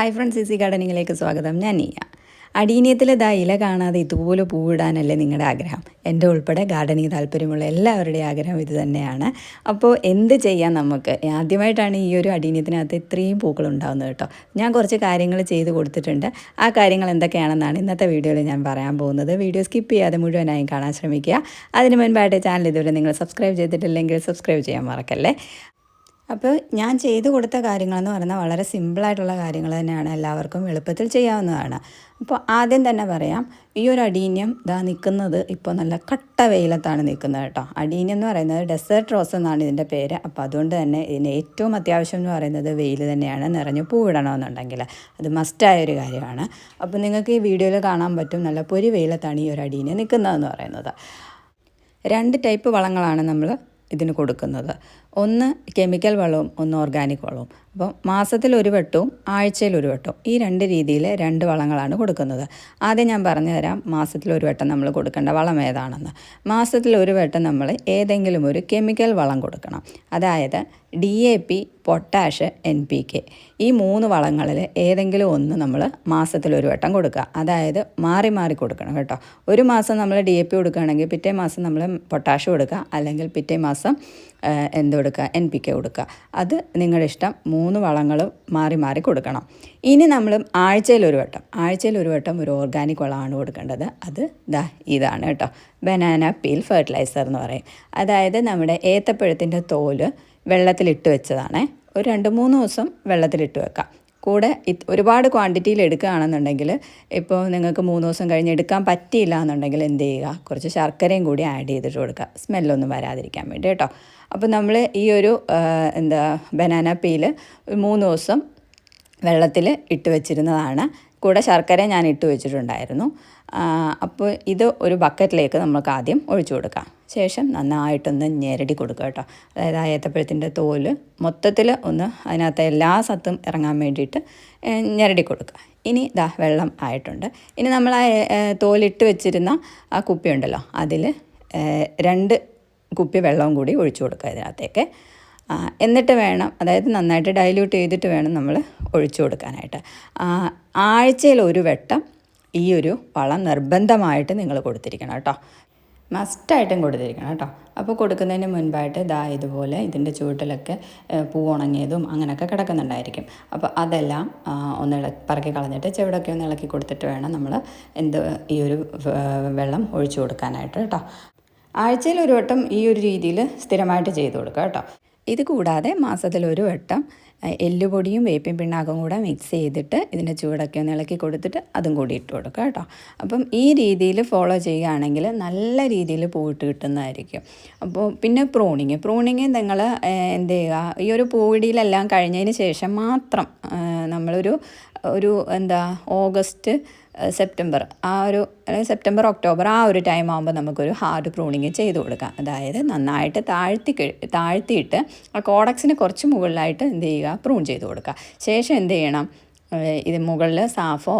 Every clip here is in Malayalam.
ഹായ് ഫ്രണ്ട്സ് ഈസി ഗാർഡനിങ്ങിലേക്ക് സ്വാഗതം. ഞാൻ നീയ. അടീനിയത്തിലെ ദാ ഇല കാണാതെ ഇതുപോലെ പൂവിടാനല്ലേ നിങ്ങളുടെ ആഗ്രഹം? എന്റെ ഉൾപ്പെടെ ഗാർഡനിങ് താല്പര്യമുള്ള എല്ലാവരുടെയും ആഗ്രഹം ഇത് തന്നെയാണ്. അപ്പോൾ എന്ത് ചെയ്യാം നമുക്ക്? ആദ്യമായിട്ടാണ് ഈ ഒരു അടീനിയത്തിനകത്ത് ഇത്രയും പൂക്കൾ ഉണ്ടാകുന്നത് കേട്ടോ. ഞാൻ കുറച്ച് കാര്യങ്ങൾ ചെയ്ത് കൊടുത്തിട്ടുണ്ട്. ആ കാര്യങ്ങൾ എന്തൊക്കെയാണെന്നാണ് ഇന്നത്തെ വീഡിയോയിൽ ഞാൻ പറയാൻ പോകുന്നത്. വീഡിയോ സ്കിപ്പ് ചെയ്യാതെ മുഴുവനായും കാണാൻ ശ്രമിക്കുക. അതിന് മുൻപായിട്ട് ചാനൽ ഇതുവരെ നിങ്ങൾ സബ്സ്ക്രൈബ് ചെയ്തിട്ടില്ലെങ്കിൽ സബ്സ്ക്രൈബ് ചെയ്യാൻ മറക്കല്ലേ? അപ്പോൾ ഞാൻ ചെയ്തു കൊടുത്ത കാര്യങ്ങളെന്ന് പറഞ്ഞാൽ വളരെ സിമ്പിളായിട്ടുള്ള കാര്യങ്ങൾ തന്നെയാണ് എല്ലാവർക്കും എളുപ്പത്തിൽ ചെയ്യാവുന്നതാണ്. അപ്പോൾ ആദ്യം തന്നെ പറയാം ഈ ഒരു അടീന്യം ഇതാ നിൽക്കുന്നത് ഇപ്പോൾ നല്ല കട്ട വെയിലത്താണ് നിൽക്കുന്നത് കേട്ടോ. അടീന്യം എന്ന് പറയുന്നത് ഡെസേർട്ട് റോസ് എന്നാണ് ഇതിന്റെ പേര്. അപ്പോൾ അതുകൊണ്ട് തന്നെ ഇതിന് ഏറ്റവും അത്യാവശ്യം എന്ന് പറയുന്നത് വെയിൽ തന്നെയാണ്. നിറഞ്ഞ് പൂവിടണമെന്നുണ്ടെങ്കിൽ അത് മസ്റ്റായ ഒരു കാര്യമാണ്. അപ്പോൾ നിങ്ങൾക്ക് ഈ വീഡിയോയിൽ കാണാൻ പറ്റും നല്ല പൊരി വെയിലത്താണ് ഈ ഒരു അടീന്യം നിൽക്കുന്നതെന്ന് പറയുന്നത്. രണ്ട് ടൈപ്പ് വളങ്ങളാണ് നമ്മൾ ഇതിന് കൊടുക്കുന്നത്. ഒന്ന് കെമിക്കൽ വളവും ഒന്ന് ഓർഗാനിക് വളവും. അപ്പോൾ മാസത്തിൽ ഒരു വട്ടവും ആഴ്ചയിൽ ഒരു വട്ടവും ഈ രണ്ട് രീതിയിൽ രണ്ട് വളങ്ങളാണ് കൊടുക്കുന്നത്. ആദ്യം ഞാൻ പറഞ്ഞു തരാം മാസത്തിൽ ഒരു വട്ടം നമ്മൾ കൊടുക്കേണ്ട വളം ഏതാണെന്ന്. മാസത്തിൽ ഒരു വട്ടം നമ്മൾ ഏതെങ്കിലും ഒരു കെമിക്കൽ വളം കൊടുക്കണം. അതായത് D A P potash N P K. ഈ മൂന്ന് വളങ്ങളിൽ ഏതെങ്കിലും ഒന്ന് നമ്മൾ മാസത്തിൽ ഒരു വട്ടം കൊടുക്കുക. അതായത് മാറി മാറി കൊടുക്കണം കേട്ടോ. ഒരു മാസം നമ്മൾ ഡി എ പി കൊടുക്കുകയാണെങ്കിൽ പിറ്റേ മാസം നമ്മൾ പൊട്ടാഷ് കൊടുക്കുക. അല്ലെങ്കിൽ പിറ്റേ മാസം എന്ത് കൊടുക്കുക? എൻ പി കെ കൊടുക്കുക. അത് നിങ്ങളുടെ ഇഷ്ടം മൂന്ന് വളങ്ങൾ മാറി മാറി കൊടുക്കണം. ഇനി നമ്മൾ ആഴ്ചയിൽ ഒരു വട്ടം ആഴ്ചയിൽ ഒരു വട്ടം ഒരു ഓർഗാനിക് വളമാണ് കൊടുക്കേണ്ടത്. അത് ദാ ഇതാണ് കേട്ടോ. ബനാന പീൽ ഫെർട്ടിലൈസർ എന്ന് പറയും. അതായത് നമ്മുടെ ഏത്തപ്പഴത്തിന്റെ തോൽ വെള്ളത്തിലിട്ട് വെച്ചതാണേ. ഒരു രണ്ട് മൂന്ന് ദിവസം വെള്ളത്തിലിട്ട് വെക്കാം. കൂടെ ഒരുപാട് ക്വാണ്ടിറ്റിയിൽ എടുക്കുകയാണെന്നുണ്ടെങ്കിൽ ഇപ്പോൾ നിങ്ങൾക്ക് മൂന്ന് ദിവസം കഴിഞ്ഞ് എടുക്കാൻ പറ്റിയില്ല എന്നുണ്ടെങ്കിൽ എന്ത് ചെയ്യുക? കുറച്ച് ശർക്കരയും കൂടി ആഡ് ചെയ്തിട്ട് കൊടുക്കുക. സ്മെല്ലൊന്നും വരാതിരിക്കാൻ വേണ്ടി കേട്ടോ. അപ്പോൾ നമ്മൾ ഈ ഒരു എന്താ ബനാന പീൽ മൂന്ന് ദിവസം വെള്ളത്തിൽ ഇട്ട് വെച്ചിരുന്നതാണ്. കൂടെ ശർക്കര ഞാൻ ഇട്ട് വെച്ചിട്ടുണ്ടായിരുന്നു. അപ്പോൾ ഇത് ഒരു ബക്കറ്റിലേക്ക് നമുക്ക് ആദ്യം ഒഴിച്ചു കൊടുക്കാം. ശേഷം നന്നായിട്ടൊന്ന് ഞെരടി കൊടുക്കുക കേട്ടോ. അതായത് ആ ഏത്തപ്പഴത്തിന്റെ തോൽ മൊത്തത്തിൽ ഒന്ന് അതിനകത്ത് എല്ലാ സത്തും ഇറങ്ങാൻ വേണ്ടിയിട്ട് ഞെരടി കൊടുക്കുക. ഇനി ദാ വെള്ളം ആയിട്ടുണ്ട്. ഇനി നമ്മൾ ആ തോലിട്ട് വെച്ചിരുന്ന ആ കുപ്പി ഉണ്ടല്ലോ അതിൽ രണ്ട് കുപ്പി വെള്ളവും കൂടി ഒഴിച്ചു കൊടുക്കുക ഇതിനകത്തേക്ക്. എന്നിട്ട് വേണം അതായത് നന്നായിട്ട് ഡൈല്യൂട്ട് ചെയ്തിട്ട് വേണം നമ്മൾ ഒഴിച്ചു കൊടുക്കാനായിട്ട്. ആഴ്ചയിൽ ഒരു വട്ടം ഈ ഒരു വളം നിർബന്ധമായിട്ട് നിങ്ങൾ കൊടുത്തിരിക്കണം കേട്ടോ. മസ്റ്റായിട്ടും കൊടുത്തിരിക്കണം കേട്ടോ. അപ്പോൾ കൊടുക്കുന്നതിന് മുൻപായിട്ട് ദാ ഇതുപോലെ ഇതിന്റെ ചുവട്ടിലൊക്കെ പൂ ഉണങ്ങിയതും അങ്ങനെയൊക്കെ കിടക്കുന്നുണ്ടായിരിക്കും. അപ്പോൾ അതെല്ലാം ഒന്ന് പറക്കി കളഞ്ഞിട്ട് ചെവിടൊക്കെ ഒന്ന് ഇളക്കി കൊടുത്തിട്ട് വേണം നമ്മൾ എന്ത് ഈ ഒരു വെള്ളം ഒഴിച്ചു കൊടുക്കാനായിട്ട് കേട്ടോ. ആഴ്ചയിൽ ഒരു വട്ടം ഈ ഒരു രീതിയിൽ സ്ഥിരമായിട്ട് ചെയ്തു കൊടുക്കുക കേട്ടോ. ഇത് കൂടാതെ മാസത്തിൽ ഒരു വട്ടം എല്ലുപൊടിയും വേപ്പിൻ പിണ്ണാക്കും കൂടെ മിക്സ് ചെയ്തിട്ട് ഇതിന്റെ ചൂടൊക്കെ ഒന്ന് ഇളക്കി കൊടുത്തിട്ട് അതും കൂടി ഇട്ട് കൊടുക്കുക കേട്ടോ. അപ്പം ഈ രീതിയിൽ ഫോളോ ചെയ്യുകയാണെങ്കിൽ നല്ല രീതിയിൽ പൂവിട്ട് കിട്ടുന്നതായിരിക്കും. അപ്പോൾ പിന്നെ പ്രൂണിങ് പ്രൂണിങ് നിങ്ങൾ എന്ത് ചെയ്യുക? ഈ ഒരു പൂവിടിയിലെല്ലാം കഴിഞ്ഞതിന് ശേഷം മാത്രം നമ്മളൊരു ഒരു എന്താ ഓഗസ്റ്റ് സെപ്റ്റംബർ ആ ഒരു സെപ്റ്റംബർ ഒക്ടോബർ ആ ഒരു ടൈം ആകുമ്പോൾ നമുക്കൊരു ഹാർഡ് പ്രൂണിങ് ചെയ്ത് കൊടുക്കാം. അതായത് നന്നായിട്ട് താഴ്ത്തി താഴ്ത്തിയിട്ട് ആ കോഡക്സിന് കുറച്ച് മുകളിലായിട്ട് എന്ത് ചെയ്യുക പ്രൂൺ ചെയ്ത് കൊടുക്കുക. ശേഷം എന്ത് ചെയ്യണം? ഇത് മുകളിൽ സാഫോ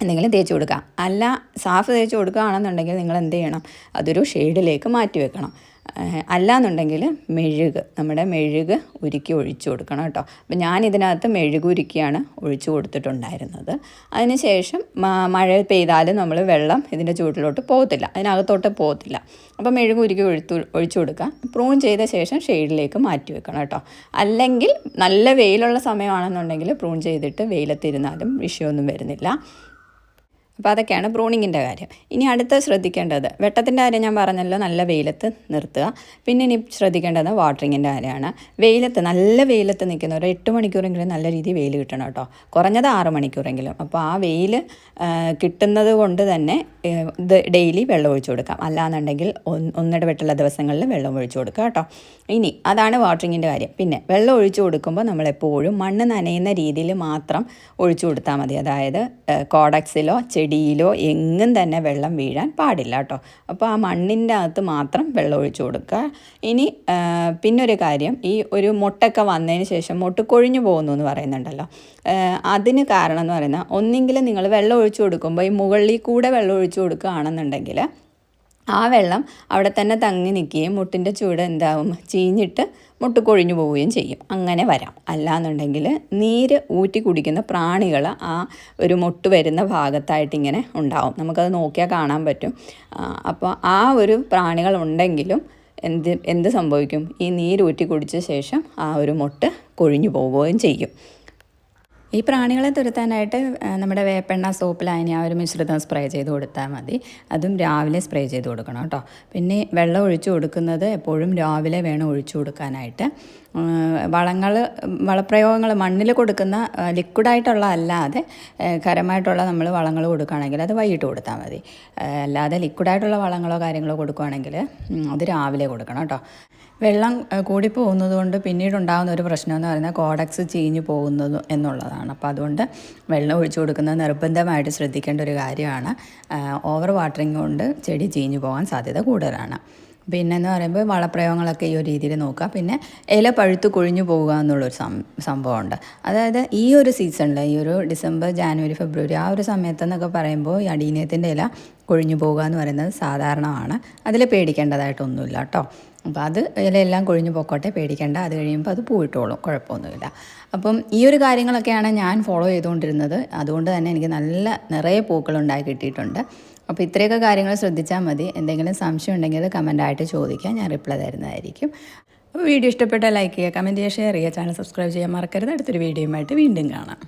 എന്തെങ്കിലും തേച്ച് കൊടുക്കുക. അല്ല സാഫ് തേച്ച് കൊടുക്കുകയാണെന്നുണ്ടെങ്കിൽ നിങ്ങൾ എന്ത് ചെയ്യണം? അതൊരു ഷെയ്ഡിലേക്ക് മാറ്റി വെക്കണം. അല്ലാന്നുണ്ടെങ്കിൽ മെഴുക് നമ്മുടെ മെഴുക് ഉരുക്കി ഒഴിച്ചു കൊടുക്കണം കേട്ടോ. അപ്പം ഞാൻ ഇതിനകത്ത് മെഴുക് ഉരുക്കിയാണ് ഒഴിച്ചു കൊടുത്തിട്ടുണ്ടായിരുന്നത്. അതിനുശേഷം മഴ പെയ്താലും നമ്മൾ വെള്ളം ഇതിന്റെ ചൂട്ടിലോട്ട് പോകത്തില്ല. അതിനകത്തോട്ട് പോകത്തില്ല. അപ്പം മെഴുക് ഉരുക്കി ഒഴുത്തു ഒഴിച്ചു കൊടുക്കുക പ്രൂൺ ചെയ്ത ശേഷം ഷെയ്ഡിലേക്ക് മാറ്റി വെക്കണം കേട്ടോ. അല്ലെങ്കിൽ നല്ല വെയിലുള്ള സമയമാണെന്നുണ്ടെങ്കിൽ പ്രൂൺ ചെയ്തിട്ട് വെയിലത്തിരുന്നാലും വിഷയമൊന്നും വരുന്നില്ല. അപ്പോൾ അതൊക്കെയാണ് ബ്രൂണിങ്ങിന്റെ കാര്യം. ഇനി അടുത്ത ശ്രദ്ധിക്കേണ്ടത് വെട്ടത്തിന്റെ കാര്യം ഞാൻ പറഞ്ഞല്ലോ നല്ല വെയിലത്ത് നിർത്തുക. പിന്നെ ഇനി ശ്രദ്ധിക്കേണ്ടത് വാട്ടറിങ്ങിന്റെ കാര്യമാണ്. വെയിലത്ത് നല്ല വെയിലത്ത് നിൽക്കുന്ന ഒരു എട്ട് മണിക്കൂറെങ്കിലും നല്ല രീതിയിൽ വെയിൽ കിട്ടണം കേട്ടോ. കുറഞ്ഞത് ആറ് മണിക്കൂറെങ്കിലും. അപ്പോൾ ആ വെയിൽ കിട്ടുന്നത് കൊണ്ട് തന്നെ ഡെയിലി വെള്ളം ഒഴിച്ചു കൊടുക്കാം. അല്ലാന്നുണ്ടെങ്കിൽ ഒന്നിടവിട്ടുള്ള ദിവസങ്ങളിൽ വെള്ളം ഒഴിച്ചു കൊടുക്കുക കേട്ടോ. ഇനി അതാണ് വാട്ടറിങ്ങിന്റെ കാര്യം. പിന്നെ വെള്ളം ഒഴിച്ചു കൊടുക്കുമ്പോൾ നമ്മളെപ്പോഴും മണ്ണ് നനയുന്ന രീതിയിൽ മാത്രം ഒഴിച്ചു കൊടുത്താൽ മതി. അതായത് കോഡക്സിലോ ചെടിയിലോ എങ്ങും തന്നെ വെള്ളം വീഴാൻ പാടില്ല കേട്ടോ. അപ്പോൾ ആ മണ്ണിന്റെ അകത്ത് മാത്രം വെള്ളം ഒഴിച്ചു കൊടുക്കുക. ഇനി പിന്നൊരു കാര്യം ഈ ഒരു മുട്ടൊക്കെ വന്നതിന് ശേഷം മുട്ട് കൊഴിഞ്ഞു പോകുന്നു എന്ന് പറയുന്നുണ്ടല്ലോ. അതിന് കാരണം എന്ന് പറയുന്നത് ഒന്നെങ്കിലും നിങ്ങൾ വെള്ളം ഒഴിച്ചു കൊടുക്കുമ്പോൾ ഈ മുകളിൽ കൂടെ വെള്ളം ഒഴിച്ചു കൊടുക്കുകയാണെന്നുണ്ടെങ്കിൽ ആ വെള്ളം അവിടെ തന്നെ തങ്ങി നിൽക്കുകയും മുട്ടിന്റെ ചൂട് എന്താവും? ചീഞ്ഞിട്ട് മുട്ട് കൊഴിഞ്ഞു പോവുകയും ചെയ്യും. അങ്ങനെ വരാം. അല്ലാന്നുണ്ടെങ്കിൽ നീര് ഊറ്റി കുടിക്കുന്ന പ്രാണികൾ ആ ഒരു മുട്ട് വരുന്ന ഭാഗത്തായിട്ട് ഇങ്ങനെ ഉണ്ടാവും. നമുക്കത് നോക്കിയാൽ കാണാൻ പറ്റും. അപ്പോൾ ആ ഒരു പ്രാണികൾ ഉണ്ടെങ്കിലും എന്ത് എന്ത് സംഭവിക്കും? ഈ നീര് ഊറ്റി കുടിച്ച ശേഷം ആ ഒരു മുട്ട് കൊഴിഞ്ഞു പോവുകയും ചെയ്യും. ഈ പ്രാണികളെ തുരത്താനായിട്ട് നമ്മുടെ വേപ്പെണ്ണ സോപ്പ് ലായനി ആ ഒരു മിശ്രിതം സ്പ്രേ ചെയ്ത് കൊടുത്താൽ മതി. അതും രാവിലെ സ്പ്രേ ചെയ്ത് കൊടുക്കണം കേട്ടോ. പിന്നെ വെള്ളം ഒഴിച്ചു കൊടുക്കുന്നത് എപ്പോഴും രാവിലെ വേണം ഒഴിച്ചു കൊടുക്കാനായിട്ട്. വളങ്ങൾ വളപ്രയോഗങ്ങൾ മണ്ണിൽ കൊടുക്കുന്ന ലിക്വിഡായിട്ടുള്ള അല്ലാതെ ഖരമായിട്ടുള്ള നമ്മൾ വളങ്ങൾ കൊടുക്കുകയാണെങ്കിൽ അത് വൈകിട്ട് കൊടുത്താൽ മതി. അല്ലാതെ ലിക്വിഡായിട്ടുള്ള വളങ്ങളോ കാര്യങ്ങളോ കൊടുക്കുകയാണെങ്കിൽ അത് രാവിലെ കൊടുക്കണം കേട്ടോ. വെള്ളം കൂടി കൂടിപ്പോകുന്നത് കൊണ്ട് പിന്നീട് ഉണ്ടാകുന്ന ഒരു പ്രശ്നം എന്ന് പറയുന്നത് കോഡക്സ് ചീഞ്ഞു പോകുന്നത് എന്നുള്ളതാണ്. അപ്പോൾ അതുകൊണ്ട് വെള്ളം ഒഴിച്ചു കൊടുക്കുന്നത് നിർബന്ധമായിട്ട് ശ്രദ്ധിക്കേണ്ട ഒരു കാര്യമാണ്. ഓവർ വാട്ടറിങ് കൊണ്ട് ചെടി ചീഞ്ഞു പോകാൻ സാധ്യത കൂടുതലാണ്. പിന്നെന്ന് പറയുമ്പോൾ വളപ്രയോഗങ്ങളൊക്കെ ഈ ഒരു രീതിയിൽ നോക്കുക. പിന്നെ ഇല പഴുത്ത് കൊഴിഞ്ഞു പോവുക എന്നുള്ളൊരു സം സംഭവമുണ്ട്. അതായത് ഈ ഒരു സീസണിൽ ഈ ഒരു ഡിസംബർ ജാനുവരി ഫെബ്രുവരി ആ ഒരു സമയത്തെന്നൊക്കെ പറയുമ്പോൾ ഈ അടീനയത്തിന്റെ ഇല കൊഴിഞ്ഞു പോവുക എന്ന് പറയുന്നത് സാധാരണമാണ്. അതിൽ പേടിക്കേണ്ടതായിട്ടൊന്നുമില്ല കേട്ടോ. അപ്പോൾ അത് ഇലയെല്ലാം കൊഴിഞ്ഞു പോക്കോട്ടെ പേടിക്കേണ്ട. അത് കഴിയുമ്പോൾ അത് പൂവിട്ടോളും കുഴപ്പമൊന്നുമില്ല. അപ്പം ഈ ഒരു കാര്യങ്ങളൊക്കെയാണ് ഞാൻ ഫോളോ ചെയ്തുകൊണ്ടിരുന്നത്. അതുകൊണ്ട് തന്നെ എനിക്ക് നല്ല നിറയെ പൂക്കളുണ്ടായി കിട്ടിയിട്ടുണ്ട്. അപ്പോൾ ഇത്രയൊക്കെ കാര്യങ്ങൾ ശ്രദ്ധിച്ചാൽ മതി. എന്തെങ്കിലും സംശയം ഉണ്ടെങ്കിൽ കമന്റായിട്ട് ചോദിക്കാം. ഞാൻ റിപ്ലൈ തരുന്നതായിരിക്കും. അപ്പോൾ വീഡിയോ ഇഷ്ടപ്പെട്ടാൽ ലൈക്ക് ചെയ്യുക കമന്റ് ചെയ്യുക ഷെയർ ചെയ്യുക ചാനൽ സബ്സ്ക്രൈബ് ചെയ്യാൻ മറക്കരുത്. അടുത്തൊരു വീഡിയോയുമായിട്ട് വീണ്ടും കാണാം.